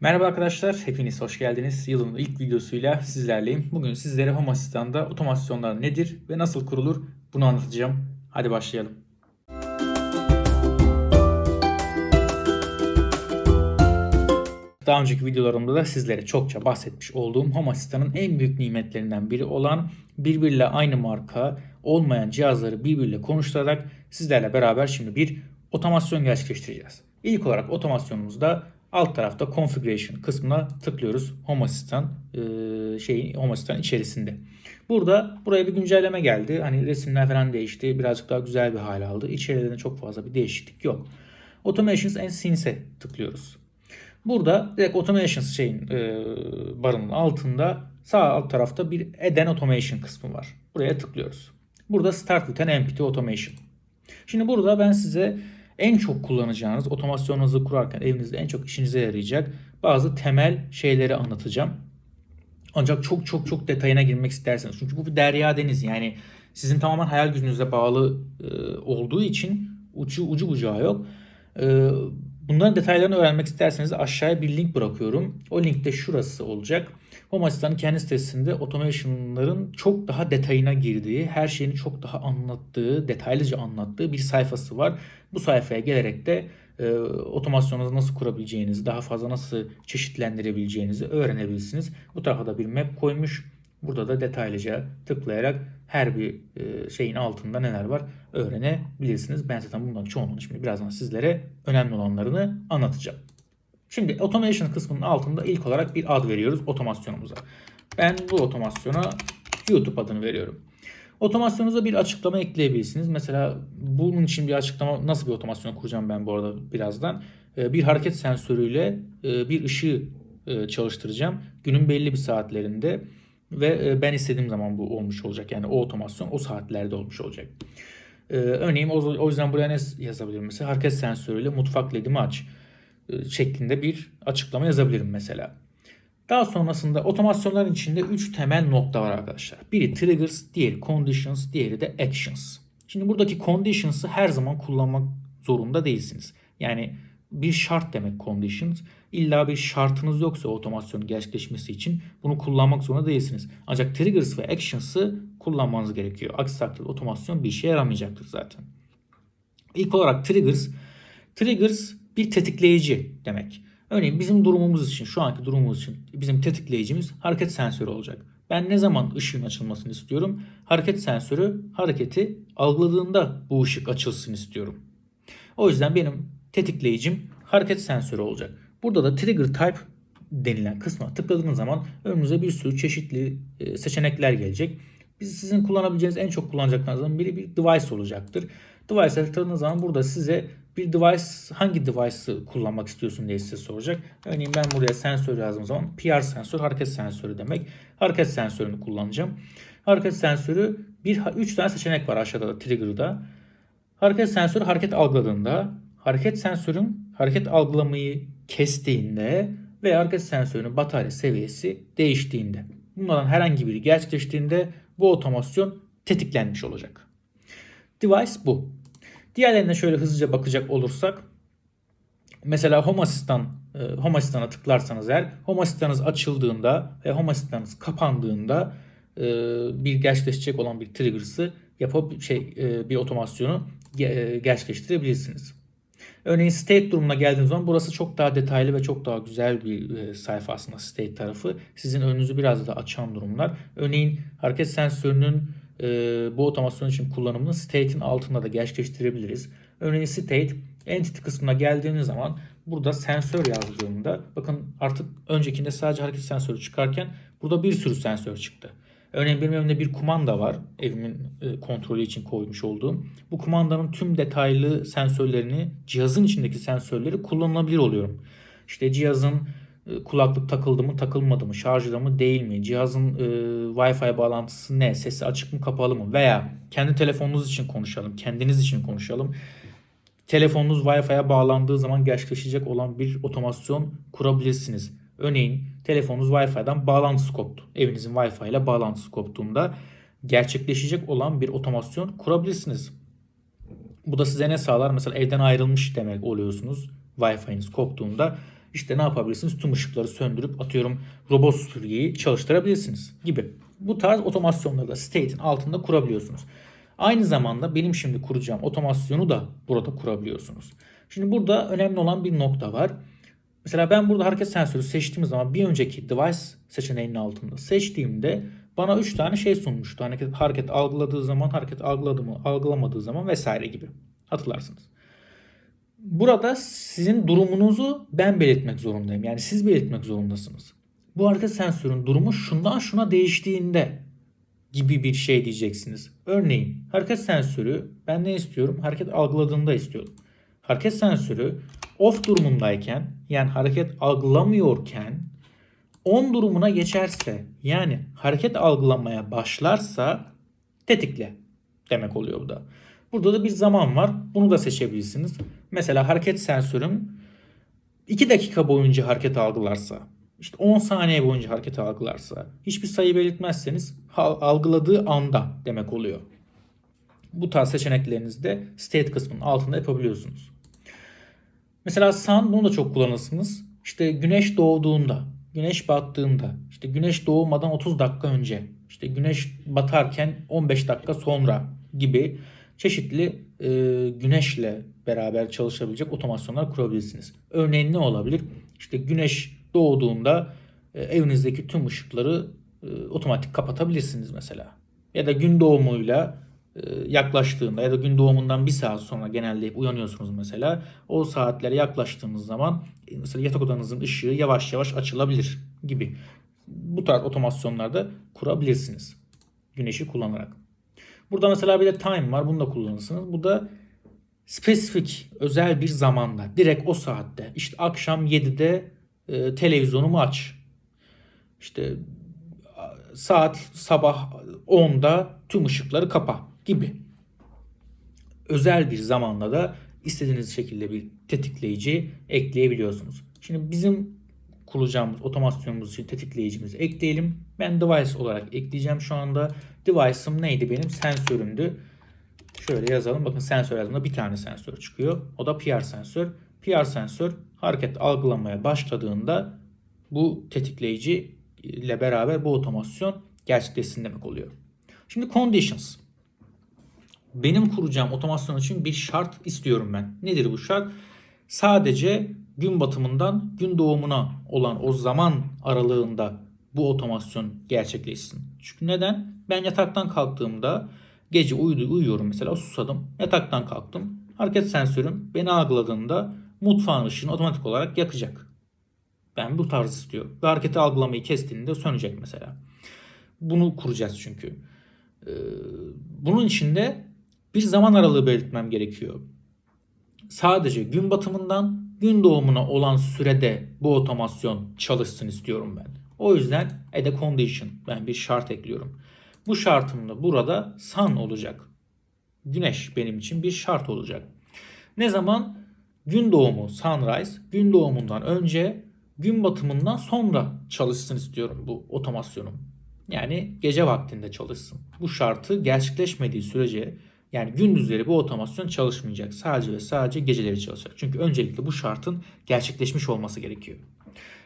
Merhaba arkadaşlar, hepiniz hoş geldiniz. Yılın ilk videosuyla sizlerleyim. Bugün sizlere Home Asistan'da otomasyonlar nedir ve nasıl kurulur bunu anlatacağım. Hadi başlayalım. Daha önceki videolarımda da sizlere çokça bahsetmiş olduğum Home Asistan'ın en büyük nimetlerinden biri olan birbiriyle aynı marka olmayan cihazları birbiriyle konuşturarak sizlerle beraber şimdi bir otomasyon gerçekleştireceğiz. İlk olarak otomasyonumuzda alt tarafta configuration kısmına tıklıyoruz Home Assistant e, şeyin Home Assistant içerisinde. Burada buraya bir güncelleme geldi. Hani resimler falan değişti. Birazcık daha güzel bir hale aldı. İçerilerinde çok fazla bir değişiklik yok. Automations and Scenes'e tıklıyoruz. Burada direkt Automations şeyin e, barının altında sağ alt tarafta bir Eden Automation kısmı var. Buraya tıklıyoruz. Burada Start with an Empty Automation. Şimdi burada ben size en çok kullanacağınız otomasyonunuzu kurarken evinizde en çok işinize yarayacak bazı temel şeyleri anlatacağım. Ancak çok çok çok detayına girmek isterseniz çünkü bu bir derya deniz yani sizin tamamen hayal gücünüze bağlı e, olduğu için ucu ucu bucağı yok. E, bunların detaylarını öğrenmek isterseniz aşağıya bir link bırakıyorum. O link de şurası olacak. Home Asistan'ın kendi sitesinde automation'ların çok daha detayına girdiği, her şeyini çok daha anlattığı, detaylıca anlattığı bir sayfası var. Bu sayfaya gelerek de e, otomasyonunuzu nasıl kurabileceğinizi, daha fazla nasıl çeşitlendirebileceğinizi öğrenebilirsiniz. Bu tarafa da bir map koymuş. Burada da detaylıca tıklayarak her bir e, şeyin altında neler var öğrenebilirsiniz. Ben zaten bunların çoğunluğunu şimdi birazdan sizlere önemli olanlarını anlatacağım. Şimdi automation kısmının altında ilk olarak bir ad veriyoruz otomasyonumuza. Ben bu otomasyona YouTube adını veriyorum. Otomasyonunuza bir açıklama ekleyebilirsiniz. Mesela bunun için bir açıklama nasıl bir otomasyon kuracağım ben bu arada birazdan. Ee, Bir hareket sensörüyle e, bir ışığı e, çalıştıracağım. Günün belli bir saatlerinde ve e, ben istediğim zaman bu olmuş olacak. Yani o otomasyon o saatlerde olmuş olacak. Ee, Örneğin o yüzden buraya ne yazabilirim mesela? Hareket sensörüyle mutfak ledimi aç şeklinde bir açıklama yazabilirim mesela. Daha sonrasında otomasyonların içinde 3 temel nokta var arkadaşlar. Biri triggers, diğeri conditions, diğeri de actions. Şimdi buradaki conditions'ı her zaman kullanmak zorunda değilsiniz. Yani bir şart demek conditions. İlla bir şartınız yoksa otomasyonun gerçekleşmesi için bunu kullanmak zorunda değilsiniz. Ancak triggers ve actions'ı kullanmanız gerekiyor. Aksi takdirde otomasyon bir işe yaramayacaktır zaten. İlk olarak triggers. Triggers bir tetikleyici demek. Örneğin bizim durumumuz için, şu anki durumumuz için bizim tetikleyicimiz hareket sensörü olacak. Ben ne zaman ışığın açılmasını istiyorum? Hareket sensörü hareketi algıladığında bu ışık açılsın istiyorum. O yüzden benim tetikleyicim hareket sensörü olacak. Burada da trigger type denilen kısma tıkladığınız zaman önünüze bir sürü çeşitli e, seçenekler gelecek. Biz sizin kullanabileceğiniz en çok kullanacaklarınızdan biri bir device olacaktır. Device'a tıkladığınız zaman burada size bir device hangi device'ı kullanmak istiyorsun diye size soracak. Örneğin ben buraya sensör yazdığım zaman PR sensör hareket sensörü demek. Hareket sensörünü kullanacağım. Hareket sensörü bir 3 tane seçenek var aşağıda da trigger'da. Hareket sensörü hareket algıladığında, hareket sensörün hareket algılamayı kestiğinde ve hareket sensörünün batarya seviyesi değiştiğinde. Bunlardan herhangi biri gerçekleştiğinde bu otomasyon tetiklenmiş olacak. Device bu. Diğerlerine şöyle hızlıca bakacak olursak mesela Home Assistant e, Home Assistant'a tıklarsanız eğer Home Assistant'ınız açıldığında ve Home Assistant'ınız kapandığında e, bir gerçekleşecek olan bir trigger'sı yapıp şey e, bir otomasyonu gerçekleştirebilirsiniz. Örneğin state durumuna geldiğiniz zaman burası çok daha detaylı ve çok daha güzel bir sayfa aslında state tarafı. Sizin önünüzü biraz da açan durumlar. Örneğin hareket sensörünün bu otomasyon için kullanımını state'in altında da gerçekleştirebiliriz. Örneğin state entity kısmına geldiğiniz zaman burada sensör yazdığımda bakın artık öncekinde sadece hareket sensörü çıkarken burada bir sürü sensör çıktı. Örneğin benim evimde bir kumanda var. Evimin kontrolü için koymuş olduğum. Bu kumandanın tüm detaylı sensörlerini, cihazın içindeki sensörleri kullanılabilir oluyorum. İşte cihazın kulaklık takıldı mı takılmadı mı, şarjda mı değil mi, cihazın e, Wi-Fi bağlantısı ne, sesi açık mı kapalı mı veya kendi telefonunuz için konuşalım, kendiniz için konuşalım. Telefonunuz Wi-Fi'ye bağlandığı zaman gerçekleşecek olan bir otomasyon kurabilirsiniz. Örneğin telefonunuz Wi-Fi'den bağlantısı koptu. Evinizin Wi-Fi ile bağlantısı koptuğunda gerçekleşecek olan bir otomasyon kurabilirsiniz. Bu da size ne sağlar? Mesela evden ayrılmış demek oluyorsunuz. Wi-Fi'niz koptuğunda İşte ne yapabilirsiniz? Tüm ışıkları söndürüp atıyorum robot süpürgeyi çalıştırabilirsiniz gibi. Bu tarz otomasyonları da state'in altında kurabiliyorsunuz. Aynı zamanda benim şimdi kuracağım otomasyonu da burada kurabiliyorsunuz. Şimdi burada önemli olan bir nokta var. Mesela ben burada hareket sensörü seçtiğim zaman bir önceki device seçeneğinin altında seçtiğimde bana 3 tane şey sunmuştu. Hareket, hareket algıladığı zaman, hareket algıladı mı, algılamadığı zaman vesaire gibi. Hatırlarsınız. Burada sizin durumunuzu ben belirtmek zorundayım. Yani siz belirtmek zorundasınız. Bu hareket sensörün durumu şundan şuna değiştiğinde gibi bir şey diyeceksiniz. Örneğin hareket sensörü ben ne istiyorum? Hareket algıladığında istiyorum. Hareket sensörü off durumundayken yani hareket algılamıyorken on durumuna geçerse yani hareket algılamaya başlarsa tetikle demek oluyor bu da. Burada da bir zaman var. Bunu da seçebilirsiniz. Mesela hareket sensörüm 2 dakika boyunca hareket algılarsa, işte 10 saniye boyunca hareket algılarsa, hiçbir sayı belirtmezseniz algıladığı anda demek oluyor. Bu tarz seçeneklerinizi de state kısmının altında yapabiliyorsunuz. Mesela sun bunu da çok kullanırsınız. İşte güneş doğduğunda, güneş battığında, işte güneş doğmadan 30 dakika önce, işte güneş batarken 15 dakika sonra gibi çeşitli e, güneşle beraber çalışabilecek otomasyonlar kurabilirsiniz. Örneğin ne olabilir? İşte güneş doğduğunda e, evinizdeki tüm ışıkları e, otomatik kapatabilirsiniz mesela. Ya da gün doğumuyla e, yaklaştığında ya da gün doğumundan bir saat sonra genelde uyanıyorsunuz mesela. O saatlere yaklaştığınız zaman e, mesela yatak odanızın ışığı yavaş yavaş açılabilir gibi. Bu tarz otomasyonlarda kurabilirsiniz. Güneşi kullanarak. Burada mesela bir de time var. Bunu da kullanırsınız. Bu da spesifik özel bir zamanda direkt o saatte işte akşam 7'de e, televizyonumu aç. İşte saat sabah 10'da tüm ışıkları kapa gibi. Özel bir zamanda da istediğiniz şekilde bir tetikleyici ekleyebiliyorsunuz. Şimdi bizim kuracağımız otomasyonumuz için tetikleyicimizi ekleyelim. Ben device olarak ekleyeceğim şu anda. Device'ım neydi benim? Sensörümdü. Şöyle yazalım. Bakın sensör yazdığımda bir tane sensör çıkıyor. O da PR sensör. PR sensör hareket algılamaya başladığında bu tetikleyici ile beraber bu otomasyon gerçekleşsin demek oluyor. Şimdi conditions. Benim kuracağım otomasyon için bir şart istiyorum ben. Nedir bu şart? Sadece gün batımından gün doğumuna olan o zaman aralığında bu otomasyon gerçekleşsin. Çünkü neden? Ben yataktan kalktığımda gece uyudu, uyuyorum mesela susadım. Yataktan kalktım. Hareket sensörüm beni algıladığında mutfağın ışığını otomatik olarak yakacak. Ben bu tarz istiyorum. Ve hareketi algılamayı kestiğinde sönecek mesela. Bunu kuracağız çünkü. Ee, bunun için de bir zaman aralığı belirtmem gerekiyor. Sadece gün batımından gün doğumuna olan sürede bu otomasyon çalışsın istiyorum ben. O yüzden add a condition ben bir şart ekliyorum. Bu şartım da burada sun olacak. Güneş benim için bir şart olacak. Ne zaman? Gün doğumu sunrise, gün doğumundan önce, gün batımından sonra çalışsın istiyorum bu otomasyonum. Yani gece vaktinde çalışsın. Bu şartı gerçekleşmediği sürece yani gündüzleri bu otomasyon çalışmayacak. Sadece ve sadece geceleri çalışacak. Çünkü öncelikle bu şartın gerçekleşmiş olması gerekiyor.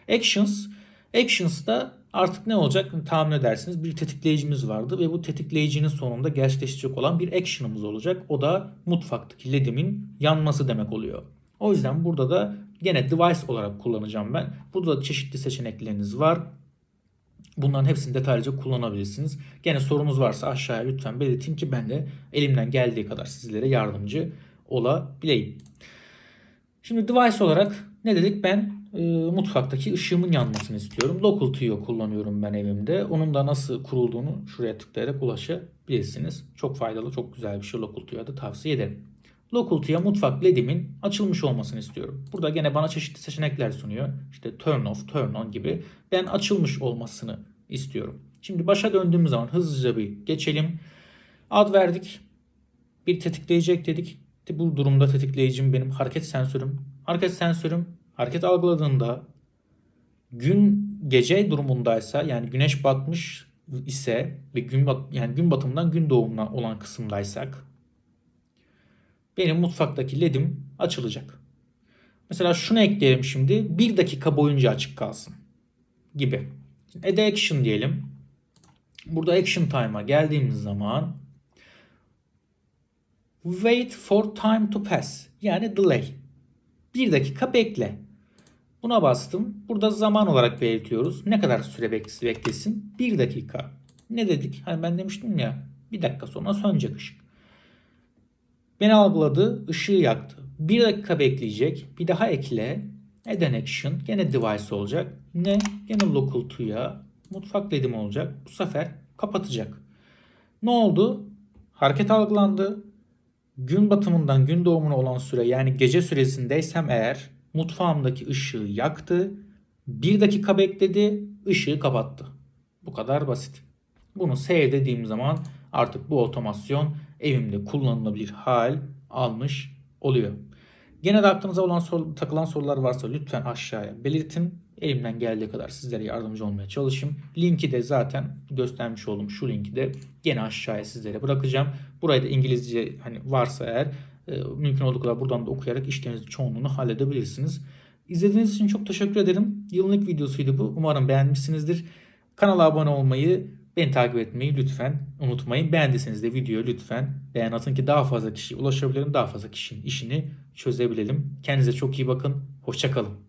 Actions. Actions'da artık ne olacak tahmin edersiniz. Bir tetikleyicimiz vardı ve bu tetikleyicinin sonunda gerçekleşecek olan bir action'ımız olacak. O da mutfaktaki ledimin yanması demek oluyor. O yüzden burada da gene device olarak kullanacağım ben. Burada da çeşitli seçenekleriniz var. Bunların hepsini detaylıca kullanabilirsiniz. Gene sorunuz varsa aşağıya lütfen belirtin ki ben de elimden geldiği kadar sizlere yardımcı olabileyim. Şimdi device olarak ne dedik? Ben e, mutfaktaki ışığımın yanmasını istiyorum. Local Tio kullanıyorum ben evimde. Onun da nasıl kurulduğunu şuraya tıklayarak ulaşabilirsiniz. Çok faydalı, çok güzel bir şey Local Tio'ya da tavsiye ederim. Local Tio mutfak ledimin açılmış olmasını istiyorum. Burada gene bana çeşitli seçenekler sunuyor. İşte turn off, turn on gibi. Ben açılmış olmasını istiyorum. Şimdi başa döndüğümüz zaman hızlıca bir geçelim. Ad verdik. Bir tetikleyici ekledik. Bu durumda tetikleyicim benim hareket sensörüm. Hareket sensörüm hareket algıladığında gün gece durumundaysa yani güneş batmış ise ve gün bat, yani gün batımından gün doğumuna olan kısımdaysak benim mutfaktaki ledim açılacak. Mesela şunu ekleyelim şimdi. 1 dakika boyunca açık kalsın. Gibi. Add action diyelim. Burada action time'a geldiğimiz zaman wait for time to pass yani delay. 1 dakika bekle. Buna bastım. Burada zaman olarak belirtiyoruz. Ne kadar süre bek- beklesin? 1 dakika. Ne dedik? Hani ben demiştim ya bir dakika sonra sönecek ışık. Beni algıladı, ışığı yaktı. 1 dakika bekleyecek. Bir daha ekle. An action. Gene device olacak. Ne? Gene local to'ya. Mutfak dedim olacak. Bu sefer kapatacak. Ne oldu? Hareket algılandı. Gün batımından gün doğumuna olan süre yani gece süresindeysem eğer mutfağımdaki ışığı yaktı. Bir dakika bekledi, ışığı kapattı. Bu kadar basit. Bunu save dediğim zaman artık bu otomasyon evimde kullanılabilir hal almış oluyor. Gene de aklınıza olan soru, takılan sorular varsa lütfen aşağıya belirtin. Elimden geldiği kadar sizlere yardımcı olmaya çalışayım. Linki de zaten göstermiş olduğum şu linki de gene aşağıya sizlere bırakacağım. Burayı da İngilizce hani varsa eğer e, mümkün olduğu kadar buradan da okuyarak işlerinizin çoğunluğunu halledebilirsiniz. İzlediğiniz için çok teşekkür ederim. Yılın ilk videosuydu bu. Umarım beğenmişsinizdir. Kanala abone olmayı, beni takip etmeyi lütfen unutmayın. Beğendiyseniz de videoyu lütfen beğen atın ki daha fazla kişiye ulaşabilelim. Daha fazla kişinin işini çözebilelim. Kendinize çok iyi bakın. Hoşçakalın.